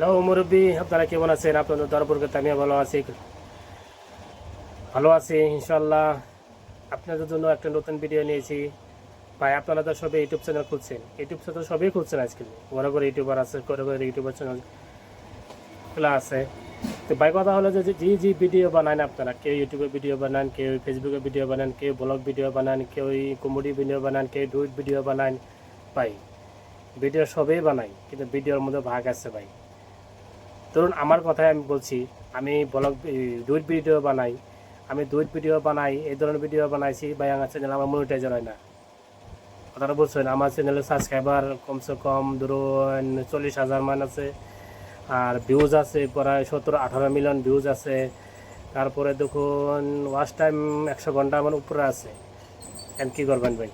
Hello মুরব্বী, আপনারা কেমন আছেন? আপনাদের দরবরকে আমিও ভালো আছি। ভালো আছি ইনশাল্লাহ আপনাদের জন্য একটা নতুন ভিডিও নিয়েছি। ভাই, আপনারা তো সবাই ইউটিউব চ্যানেল খুলছেন। ইউটিউব চ্যানেল সবই খুলছেন আজকাল। বড় করে ইউটিউবার আছে করে করে ইউটিউবার চ্যানেল আছে। তো ভাই, কথা হলো যে যে যে ভিডিও বানান আপনারা, কেউ ইউটিউবে ভিডিও বানান, কেউ ফেসবুকে ভিডিও বানান, কেউ ব্লগ ভিডিও বানান, কেউ কমেডি ভিডিও বানান, কেউ ডুইট ভিডিও বানান, ভাই ভিডিও সবই বানাই, কিন্তু ভিডিওর মধ্যে ভাগ আছে ভাই। ধরুন আমার কথাই আমি বলছি, আমি ব্লগ দুইট ভিডিও বানাই, আমি দুইট ভিডিও বানাই, এই ধরনের ভিডিও বানাইছি, ভাই আমার চ্যানেল আমার মনিটাইজার হয় না। কথাটা বলছেন আমার চ্যানেলে সাবস্ক্রাইবার কমসে কম ধরুন চল্লিশ হাজার মান আছে, আর ভিউজ আছে প্রায় সতেরো, আঠারো মিলিয়ন ভিউজ আছে, তারপরে দেখুন ওয়াচ টাইম একশো ঘণ্টা আমার উপরে আছে। এখন কী করবেন ভাই?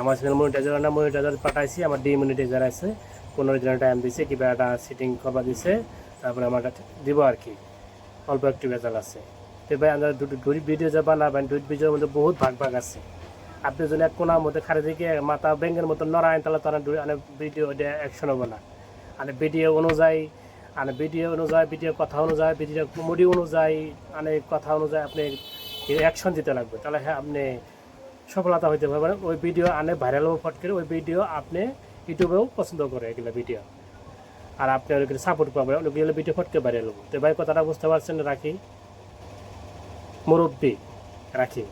আমার চ্যানেল মনিটাইজার না মনিটাইজার পাঠাইছি, আমার ডিমনিটাইজার আছে। পনেরো দিনের টাইম দিছে কিবা একটা সিটিং করবা দিছে, তারপরে আমার দিব আর কি। অল্প একটু বেজাল আছে। তো ভাই, আমরা দুটো দুই ভিডিও যে বানাবেন, দুই ভিডিওর মধ্যে বহুত ভাগ ভাগ আছে। আপনি যদি এক কোনার মধ্যে খারে দিকে মাথা ব্যাঙ্গের মতো নড়ায়, তাহলে তারা অনেক ভিডিও অ্যাকশন হবে না। মানে ভিডিও অনুযায়ী মানে ভিডিও অনুযায়ী ভিডিও কথা অনুযায়ী ভিডিও কমেডি অনুযায়ী মানে কথা অনুযায়ী আপনি অ্যাকশন দিতে লাগবে। তাহলে হ্যাঁ আপনি সফলতা হইতে পারবেন। ওই ভিডিও আনে ভাইরাল হব ফট করে, ওই ভিডিও আপনি ইউটিউবেও পছন্দ করে এগুলো ভিডিও আর আপনি অনেকগুলো সাপোর্ট পাবেন অনেকগুলো ভিডিও ফটকে বাইরে লোক তো ভাই, কথাটা বুঝতে পারছেন রাখি? মুরব্বী, রাখি।